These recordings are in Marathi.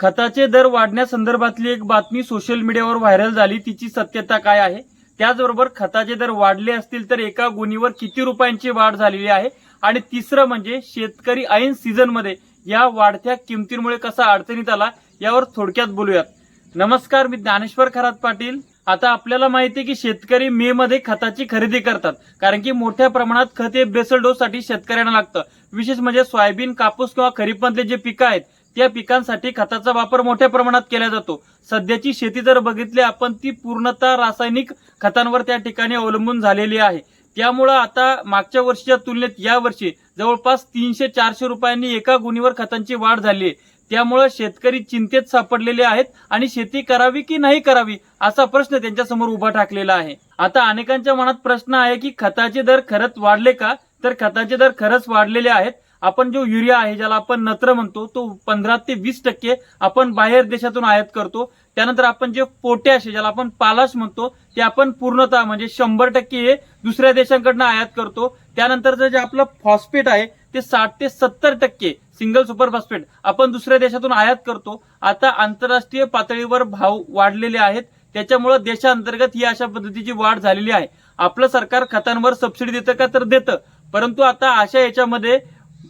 खताचे दर वाढण्यासंदर्भातली एक बातमी सोशल मीडियावर व्हायरल झाली. तिची सत्यता काय आहे? त्याचबरोबर खताचे दर वाढले असतील तर एका गुणीवर किती रुपयांची वाढ झालेली आहे? आणि तिसरं म्हणजे शेतकरी ऐन सीझनमध्ये या वाढत्या किमतींमुळे कसा अडचणीत आला यावर थोडक्यात बोलूयात. नमस्कार मी ज्ञानेश्वर खरात पाटील. आता आपल्याला माहिती आहे की शेतकरी मे मध्ये खताची खरेदी करतात. कारण की मोठ्या प्रमाणात खत हे बेसल डोस साठी शेतकऱ्यांना लागतं. विशेष म्हणजे सोयाबीन कापूस किंवा खरीपमधले जे पिकं आहेत त्या पिकांसाठी खताचा वापर मोठ्या प्रमाणात केला जातो. सध्याची शेती जर बघितली आपण ती पूर्णतः रासायनिक खतांवर त्या ठिकाणी अवलंबून झालेली आहे. त्यामुळं आता मागच्या वर्षीच्या तुलनेत या वर्षी जवळपास तीनशे चारशे रुपयांनी एका गुणीवर खतांची वाढ झाली आहे. त्यामुळं शेतकरी चिंतेत सापडलेले आहेत आणि शेती करावी की नाही करावी असा प्रश्न त्यांच्यासमोर उभा टाकलेला आहे. आता अनेकांच्या मनात प्रश्न आहे की खताचे दर खरंच वाढले का? तर खताचे दर खरंच वाढलेले आहेत. आपण जो युरिया आहे ज्याला आपण नत्र म्हणतो तो पंधरा ते वीस टक्के आपण बाहेर देशातून आयात करतो. त्यानंतर आपण जे पोटॅश आहे ज्याला आपण पालाश म्हणतो ते आपण पूर्णतः म्हणजे शंभर टक्के हे दुसऱ्या देशांकडनं आयात करतो. त्यानंतरचं जे आपलं फॉस्फेट आहे ते साठ ते सत्तर टक्के सिंगल सुपर फॉस्फेट आपण दुसऱ्या देशातून आयात करतो. आता आंतरराष्ट्रीय पातळीवर भाव वाढलेले आहेत. त्याच्यामुळे देशांतर्गत ही अशा पद्धतीची वाढ झालेली आहे. आपलं सरकार खतांवर सबसिडी देतं का तर देतं. परंतु आता अशा याच्यामध्ये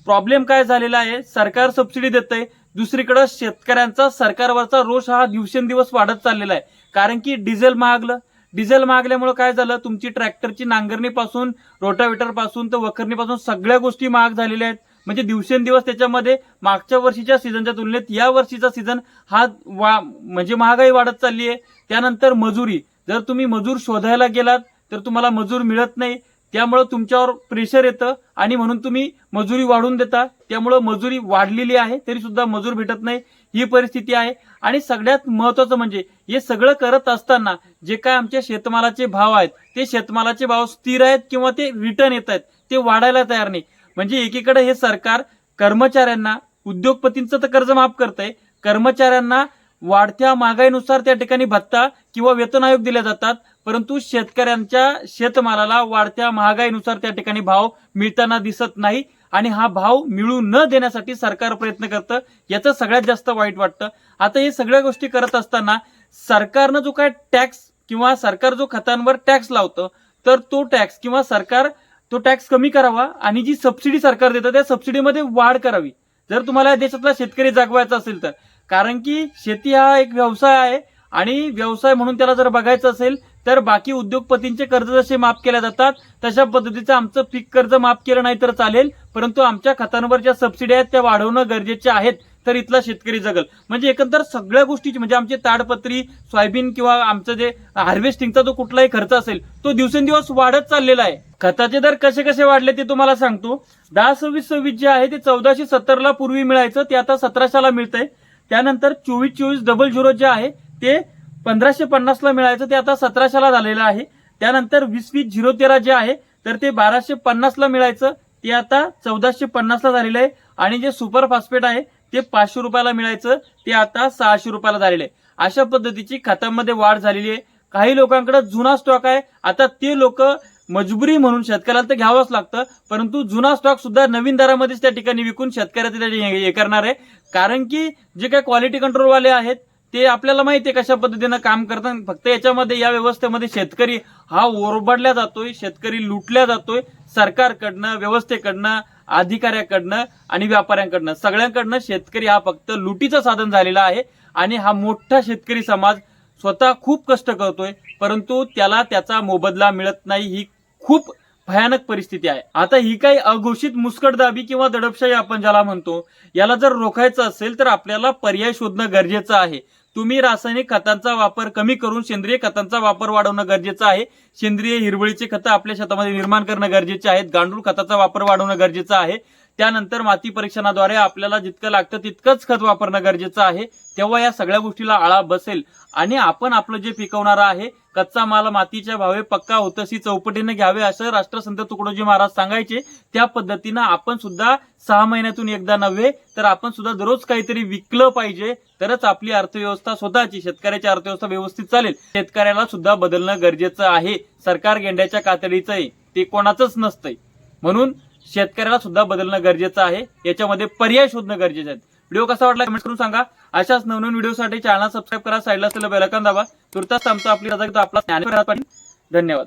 प्रॉब्लेम काय झालेला आहे? सरकार सबसिडी देतंय. दुसरीकडे शेतकऱ्यांचा सरकारवरचा रोष हा दिवसेंदिवस वाढत चाललेला आहे. कारण की डिझेल महागलं. डिझेल महागल्यामुळे काय झालं? तुमची ट्रॅक्टरची नांगरणीपासून रोटावेटरपासून तर वखरणीपासून सगळ्या गोष्टी महाग झालेल्या आहेत. म्हणजे दिवसेंदिवस त्याच्यामध्ये मागच्या वर्षीच्या सीझनच्या तुलनेत या वर्षीचा सीझन हा वा म्हणजे महागाई वाढत चालली आहे त्यानंतर मजुरी. जर तुम्ही मजूर शोधायला गेलात तर तुम्हाला मजूर मिळत नाही. त्यामुळं तुमच्यावर प्रेशर येतं आणि म्हणून तुम्ही मजुरी वाढवून देता. त्यामुळं मजुरी वाढलेली आहे तरी सुद्धा मजूर भेटत नाही. ही परिस्थिती आहे. आणि सगळ्यात महत्वाचं म्हणजे हे सगळं करत असताना जे काय आमच्या शेतमालाचे भाव आहेत ते शेतमालाचे भाव स्थिर आहेत किंवा ते रिटर्न येत आहेत ते वाढायला तयार नाही. म्हणजे एकीकडे हे सरकार कर्मचाऱ्यांना उद्योगपतींचं तर कर्ज माफ करतंय कर्मचाऱ्यांना वाढत्या महागाईनुसार त्या ठिकाणी भत्ता किंवा वेतन आयोग दिले जातात. परंतु शेतकऱ्यांच्या शेतमालाला वाढत्या महागाईनुसार त्या ठिकाणी भाव मिळताना दिसत नाही आणि हा भाव मिळू न देण्यासाठी सरकार प्रयत्न करतं याचं सगळ्यात जास्त वाईट वाटतं. आता हे सगळ्या गोष्टी करत असताना सरकारनं जो काय टॅक्स किंवा सरकार जो खतांवर टॅक्स लावतं तर तो टॅक्स किंवा सरकार तो टॅक्स कमी करावा आणि जी सबसिडी सरकार देतं त्या सबसिडीमध्ये वाढ करावी. जर तुम्हाला या देशातला शेतकरी जागवायचा असेल तर. कारण की शेती हा एक व्यवसाय आहे आणि व्यवसाय म्हणून त्याला जर बघायचं असेल तर बाकी उद्योगपतींचे कर्ज जसे माफ केले जातात तशा पद्धतीचं आमचं पीक कर्ज माफ केलं नाही तर चालेल परंतु आमच्या खतांवर ज्या सबसिडी आहेत त्या वाढवणं गरजेचे आहेत तर इथला शेतकरी जगल. म्हणजे एकंदर सगळ्या गोष्टीची म्हणजे आमची ताडपत्री सोयाबीन किंवा आमचं जे हार्वेस्टिंगचा जो कुठलाही खर्च असेल तो दिवसेंदिवस वाढत चाललेला आहे. खताचे दर कसे कसे वाढले ते तुम्हाला सांगतो. दहा सव्वीस सव्वीस जे आहे ते चौदाशे सत्तरला पूर्वी मिळायचं ते आता सतराशेला मिळतंय. त्यानंतर चोवीस चोवीस डबल झिरो जे आहे ते पंधराशे पन्नासला मिळायचं ते आता सतराशेला झालेलं आहे. त्यानंतर वीस वीस झिरो तेरा जे आहे तर ते बाराशे पन्नासला मिळायचं ते आता चौदाशे पन्नासला झालेलं आहे. आणि जे सुपर फॉस्फेट आहे ते पाचशे रुपयाला मिळायचं ते आता सहाशे रुपयाला झालेलं आहे. अशा पद्धतीची खतांमध्ये वाढ झालेली आहे. काही लोकांकडे जुना स्टॉक आहे. आता ते लोक मजबुरी म्हणून शेतकऱ्याला तर घ्यावंच लागतं परंतु जुना स्टॉक सुद्धा नवीन दरामध्येच त्या ठिकाणी विकून शेतकऱ्याचं हे करणार आहे. कारण की जे काही क्वालिटी कंट्रोलवाले आहेत ते आपल्याला माहिती आहे कशा पद्धतीनं काम करतात. फक्त याच्यामध्ये या व्यवस्थेमध्ये शेतकरी हा ओरबडल्या जातोय शेतकरी लुटल्या जातोय सरकारकडनं व्यवस्थेकडनं अधिकाऱ्याकडनं आणि व्यापाऱ्यांकडनं. सगळ्यांकडनं शेतकरी हा फक्त लुटीचं साधन झालेला आहे आणि हा मोठा शेतकरी समाज स्वतः खूप कष्ट करतोय परंतु त्याला त्याचा मोबदला मिळत नाही. ही खूप भयानक परिस्थिती आहे. आता ही काही अघोषित मुस्कटदाबी किंवा दडपशाही आपण ज्याला म्हणतो याला जर रोखायचं असेल तर आपल्याला पर्याय शोधणं गरजेचं आहे. तुम्ही रासायनिक खतांचा वापर कमी करून सेंद्रिय खतांचा वापर वाढवणं गरजेचं आहे. सेंद्रिय हिरवळीचे खतं आपल्या शेतामध्ये निर्माण करणं गरजेचे आहेत. गांडूळ खताचा वापर वाढवणं गरजेचं आहे. त्यानंतर माती परीक्षणाद्वारे आपल्याला जितकं लागतं तितकंच खत वापरणं गरजेचं आहे. तेव्हा या सगळ्या गोष्टीला आळा बसेल. आणि आपण आपलं जे पिकवणार आहे कच्चा माल मातीच्या भावे पक्का होतशी चौपटीने घ्यावे असं राष्ट्रसंत तुकडोजी महाराज सांगायचे. त्या पद्धतीनं आपण सुद्धा सहा महिन्यातून एकदा नव्हे तर आपण सुद्धा दररोज काहीतरी विकलं पाहिजे. तरच आपली अर्थव्यवस्था स्वतःची शेतकऱ्याची अर्थव्यवस्था व्यवस्थित चालेल. शेतकऱ्याला सुद्धा बदलणं गरजेचं आहे. सरकार गेंड्याच्या कातडीचं आहे ते कोणाचंच नसतंय. म्हणून शेतकऱ्याला सुद्धा बदलणं गरजेचं आहे. याच्यामध्ये पर्याय शोधणं गरजेचं आहे. व्हिडिओ कसा वाटला कमेंट करून सांगा. अशाच नवनवीन व्हिडिओसाठी चॅनल सबस्क्राईब करा साईडला असलेलं बेलकन दाबा. तुर्तास थांबतो आपली रजा आपला ज्ञान धन्यवाद.